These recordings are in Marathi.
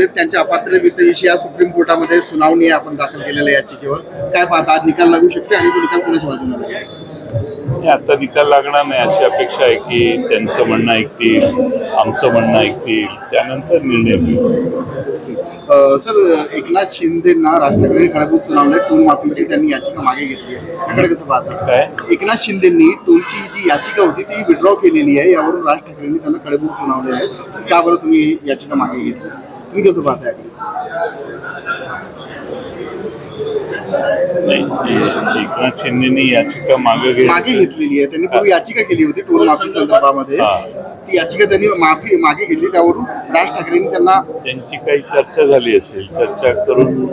गेले त्यांच्या अपात्रतेविषयी या सुप्रीम कोर्टामध्ये सुनावणी आहे आपण दाखल केलेल्या याचिकेवर. काय पाहता? आज निकाल लागू शकते आणि तो निकाल कोणाच्या बाजूने लागेल? आता निकाल लागणार नाही अशी अपेक्षा आहे की त्यांचं म्हणणं ऐकतील आमचं म्हणणं ऐकतील त्यानंतर निर्णय होईल. सर एकनाथ शिंदेना राज ठाकरे खडबूत सुनावले टोल माफीची त्यांनी याचिका मागे घेतली आहे. त्याकडे कसं पाहता? काय? एकनाथ शिंदेनी टोलची जी याचिका होती ती विड्रॉ केलेली आहे. यावरून राज ठाकरेंनी त्यांना खडबूत सुनावले आहे. का बरं तुम्ही याचिका मागे घेतली? तुम्ही कसं पाहता याकडे नाही ए- एकनाथ शिंदेनी याचिका मागे मागे घेतली घेतलेली आहे. त्यांनी पूर्वी याचिका केली होती टोल माफी संदर्भामध्ये. हा. ती याचिका त्यांनी माफी मागे घेतली. त्यावरून राज ठाकरेंनी त्यांना त्यांची काही चर्चा झाली असेल. चर्चा करून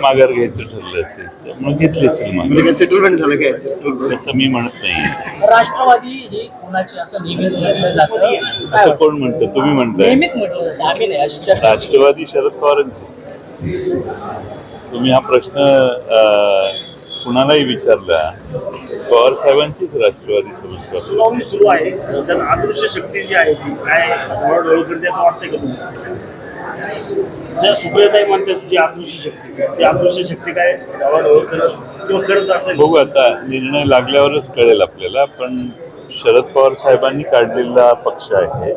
माघार घ्यायचं ठरलं असेल त्यामुळे घेतली असेल म्हणजे माघार सेटलमेंट झालं काय? तसं मी म्हणत नाही. राष्ट्रवादी ही कोणाची असं नेहमीच म्हटलं जातं? काय असं वाटतं? कोण म्हणतं? तुम्ही म्हणताय. नेहमीच म्हटलं जातं. आम्ही नाही अशी चर्चा. राष्ट्रवादी शरद पवारांचे. तुम्ही हा प्रश्न अं, कुणालाही विचारला पवार साहेबांचीच राष्ट्रवादी समजता सुनावणी सुरू आहे. तर अदृश्य शक्ती जी आहे ती काय करते असं वाटतंय का तुम्हाला? ज्या सुप्रियताई म्हणतात जी आदृश्य शक्ती ती आदृश्य शक्ती काय करत किंवा करत असेल? बघू आता निर्णय लागल्यावरच कळेल आपल्याला पण शरद पवार साहेबांनी काढलेला पक्ष आहे.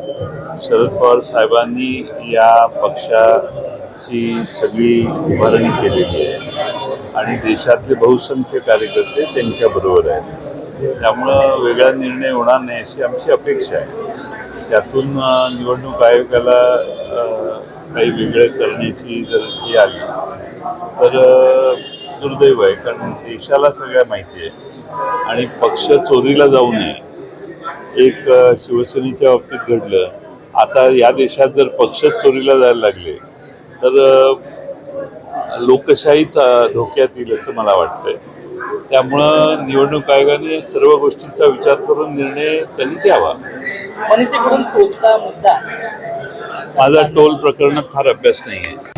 शरद पवार साहेबांनी या पक्षाची सगळी उभारणी केलेली आहे. आणि देशातले बहुसंख्य कार्यकर्ते त्यांच्याबरोबर आहेत. त्यामुळं वेगळा निर्णय होणार नाही अशी आमची अपेक्षा आहे. त्यातून निवडणूक आयोगाला काही वेगळं करण्याची जर ही आली तर दुर्दैव आहे कारण देशाला सगळ्या माहिती आहे. आणि पक्ष चोरीला जाऊ नये. एक शिवसेनेच्या बाबतीत घडलं. आता या देशात जर पक्ष चोरीला जायला लागले तर लोकशाहीच धोक्यात येईल असं मला वाटतंय. त्यामुळं निवडणूक आयोगाने सर्व गोष्टींचा विचार करून निर्णय त्यांनी द्यावा. मनसेकडून टोलचा मुद्दा. माझा टोल प्रकरणात फार अभ्यास नाही आहे